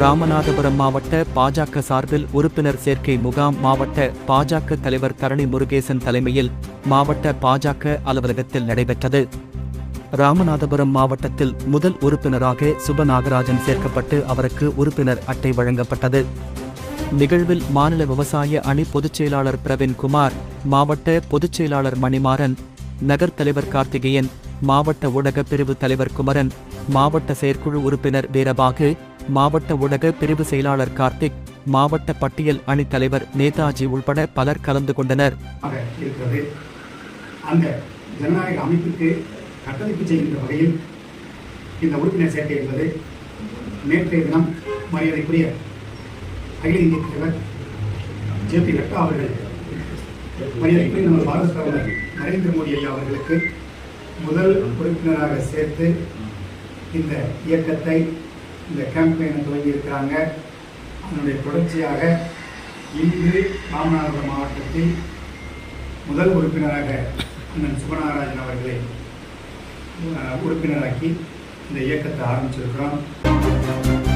ராமநாதபுரம் மாவட்ட பாஜக சார்பில் உறுப்பினர் சேர்க்கை முகாம் மாவட்ட பாஜக தலைவர் தரணி முருகேசன் தலைமையில் மாவட்ட பாஜக அலுவலகத்தில் நடைபெற்றது. ராமநாதபுரம் மாவட்டத்தில் முதல் உறுப்பினராக சுப நாகராஜன் சேர்க்கப்பட்டு அவருக்கு உறுப்பினர் அட்டை வழங்கப்பட்டது. நிகழ்வில் மாநில விவசாய அணி பொதுச் செயலாளர் மாவட்ட பொதுச் செயலாளர் மணிமாறன் நகர் தலைவர் கார்த்திகேயன் மாவட்ட ஊடக பிரிவு தலைவர் குமரன் மாவட்ட செயற்குழு உறுப்பினர் வீரபாகு மாவட்ட ஊடக பிரிவு செயலாளர் கார்த்திக் மாவட்ட பட்டியல் அணி தலைவர் நேதாஜி உள்பட பலர் கலந்து கொண்டனர். அந்த ஜனநாயக அமைப்புக்கு கட்டமைப்பு செய்கின்ற வகையில் இந்த உறுப்பினர் சேர்க்கை என்பது நேற்றைய தினம் மரியாதைக்குரிய அகில இந்திய தலைவர் ஜே பி நட்டா அவர்கள் மரியாதைக்குரிய நமது பாரத பிரதமர் நரேந்திர மோடி ஐயா அவர்களுக்கு முதல் உறுப்பினராக சேர்த்து இந்த இயக்கத்தை இந்த கேம்பெயினை துவங்கியிருக்கிறாங்க. அதனுடைய தொடர்ச்சியாக இன்று ராமநாதபுரம் மாவட்டத்தில் முதல் உறுப்பினராக அண்ணன் சுபநாராஜன் அவர்களை உறுப்பினராக்கி இந்த இயக்கத்தை ஆரம்பிச்சிருக்கிறோம்.